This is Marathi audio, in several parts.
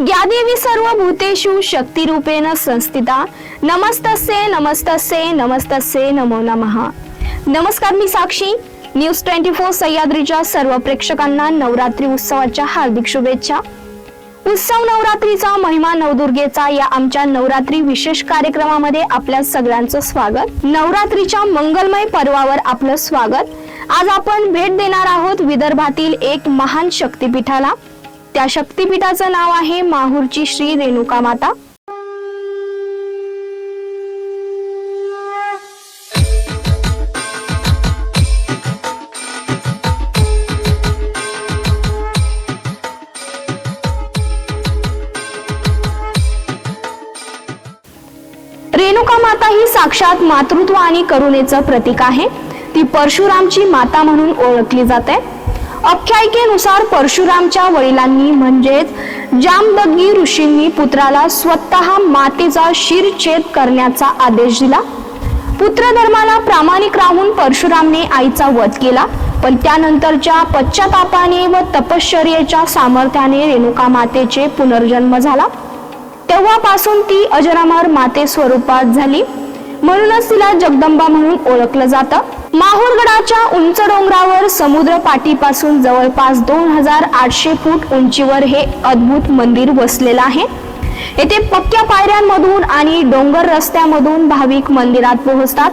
ज्ञादेवी सर्व भूतेषु शक्तिरूपेण संस्थिता। नमस्तस्य नमस्तस्य नमस्तस्य नमो नमः। नमस्कार मी साक्षी। न्यूज ट्वेंटी फोर सह्याद्रीच्या सर्व प्रेक्षकांना नवरात्री उत्सवाच्या हार्दिक शुभेच्छा। उत्सव नवरात्रीचा महिमा नवदुर्गेचा या आमच्या नवरात्री विशेष कार्यक्रमामध्ये आपल्या सगळ्यांचं स्वागत। नवरात्रीच्या मंगलमय पर्वावर आपलं स्वागत। आज आपण भेट देणार आहोत विदर्भातील एक महान शक्तिपीठाला। त्या शक्तिपीठाचं नाव आहे माहूरची श्री रेणुका माता. रेणुका माता ही साक्षात मातृत्व आणि करुणेचं प्रतीक आहे. ती परशुरामची माता म्हणून ओळखली जाते. आख्यायिकेनुसार परशुरामच्या वडिलांनी म्हणजेच जामदग्गी ऋषींनी पुत्राला स्वतः मातेचा शिरछेद करण्याचा आदेश दिला. पुत्रधर्माला प्रामाणिक राहून परशुरामने आईचा वध केला पण त्यानंतरच्या पश्चातापाने व तपश्चर्येच्या सामर्थ्याने रेणुका मातेचे पुनर्जन्म झाला. तेव्हापासून ती अजरामर माते स्वरूपात झाली. म्हणूनच तिला जगदंबा म्हणून ओळखलं जातं. माहूरगडाच्या उंच डोंगरावर समुद्र पाटीपासून जवळपास दोन हजार आठशे फूट उंचीवर हे अद्भुत मंदिर वसलेलं आहे. येथे पक्क्या पायऱ्यांमधून आणि डोंगर रस्त्यामधून भाविक मंदिरात पोहोचतात.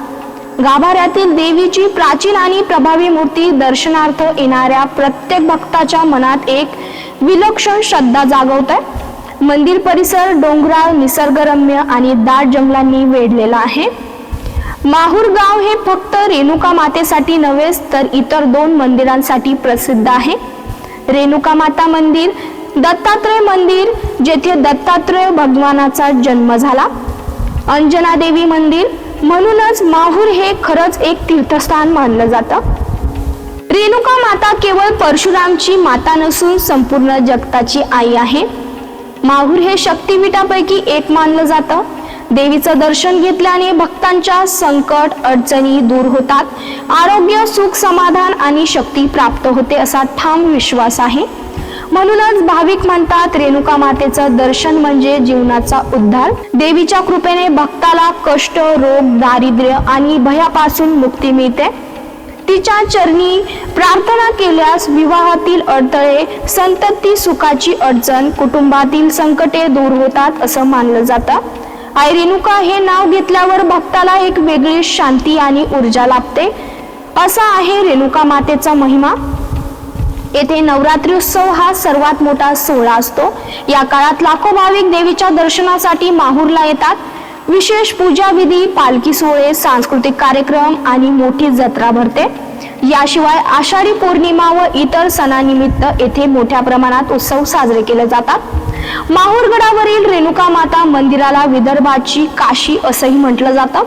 गाभाऱ्यातील देवीची प्राचीन आणि प्रभावी मूर्ती दर्शनार्थ येणाऱ्या प्रत्येक भक्ताच्या मनात एक विलक्षण श्रद्धा जागवत मंदिर परिसर डोंगराळ निसर्गरम्य आणि दाट जंगलांनी वेढलेला आहे. माहूर गाव हे फक्त रेणुका मातेसाठी नव्हेच तर इतर दोन मंदिरांसाठी प्रसिद्ध आहे. रेणुका माता मंदिर दत्तात्रय मंदिर जेथे दत्तात्रय भगवानाचा जन्म झाला. अंजना देवी मंदिर म्हणूनच माहूर हे खरंच एक तीर्थस्थान मानलं जातं. रेणुका माता केवळ परशुरामची माता नसून संपूर्ण जगताची आई आहे. माहूर हे शक्तिपीठापैकी एक मानलं जातं. देवीचं दर्शन घेतल्याने भक्तांच्या संकट अडचणी दूर होतात. आरोग्य सुख समाधान आणि शक्ती प्राप्त होते असा ठाम विश्वास आहे. म्हणूनच भाविक म्हणतात रेणुका मातेचं दर्शन म्हणजे जीवनाचा उद्धार. देवीच्या कृपेने भक्ताला कष्ट रोग दारिद्र्य आणि भयापासून मुक्ती मिळते. तिच्या चरणी प्रार्थना केल्यास विवाहातील अडथळे संतती सुखाची अडचण कुटुंबातील संकटे दूर होतात असं मानलं जातं. आई रेणुका हे नाव घेतल्यावर भक्ताला एक वेगळी शांती आणि ऊर्जा लाभते. असा आहे रेणुका मातेचा महिमा. येथे नवरात्री उत्सव हा सर्वात मोठा सोहळा असतो. या काळात लाखो भाविक देवीच्या दर्शनासाठी माहूरला येतात. विशेष पूजा विधी पालखी सोहळे सांस्कृतिक कार्यक्रम आणि मोठी जत्रा भरते. याशिवाय आषाढी पौर्णिमा व इतर सणानिमित्त येथे मोठ्या प्रमाणात उत्सव साजरे केले जातात. माहूरगडावरील रेणुका माता मंदिराला विदर्भाची काशी असंही म्हटलं जातं.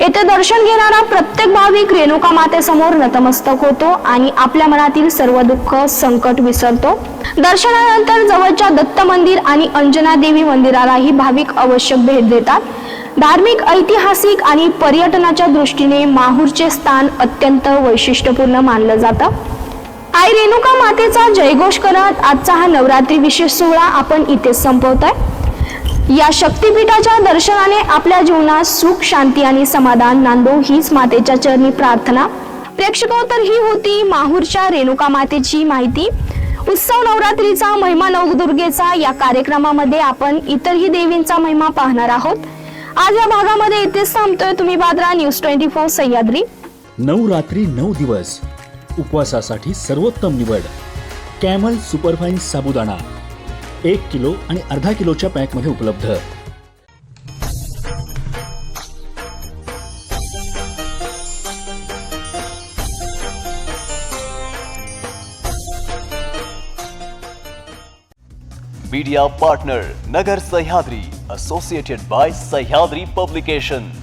येथे दर्शन घेणारा प्रत्येक भाविक रेणुका मातेसमोर नतमस्तक होतो आणि आपल्या मनातील सर्व दुःख संकट विसरतो. दर्शनानंतर जवळच्या दत्त मंदिर आणि अंजना देवी मंदिरालाही भाविक आवश्यक भेट देतात. धार्मिक ऐतिहासिक आणि पर्यटनाच्या दृष्टीने माहूरचे स्थान अत्यंत वैशिष्ट्यपूर्ण मानलं जातं. आई रेणुका मातेचा जयघोष करत आजचा हा नवरात्री विशेष सोहळा आपण इथेच संपवतोय. या शक्तिपीठाच्या दर्शनाने आपल्या जीवनात सुख शांती आणि समाधान नांदो हीच मातेच्या चरणी प्रार्थना. प्रेक्षको तर ही होती माहूरच्या रेणुका मातेची माहिती. उत्सव नवरात्रीचा महिमा नवदुर्गेचा या कार्यक्रमामध्ये आपण इतरही देवींचा महिमा पाहणार आहोत. आज या भागामध्ये इथेच थांबतोय तुम्ही बाद्रा न्यूज ट्वेंटी फोर सह्याद्री. नऊ रात्री नऊ दिवस. उपवासासाठी सर्वोत्तम निवड. कॅमल सुपरफाईन साबुदाणा. एक किलो आणि अर्धा किलोच्या पॅकमध्ये उपलब्ध. Media partner Nagar Sahyadri associated by Sahyadri Publications.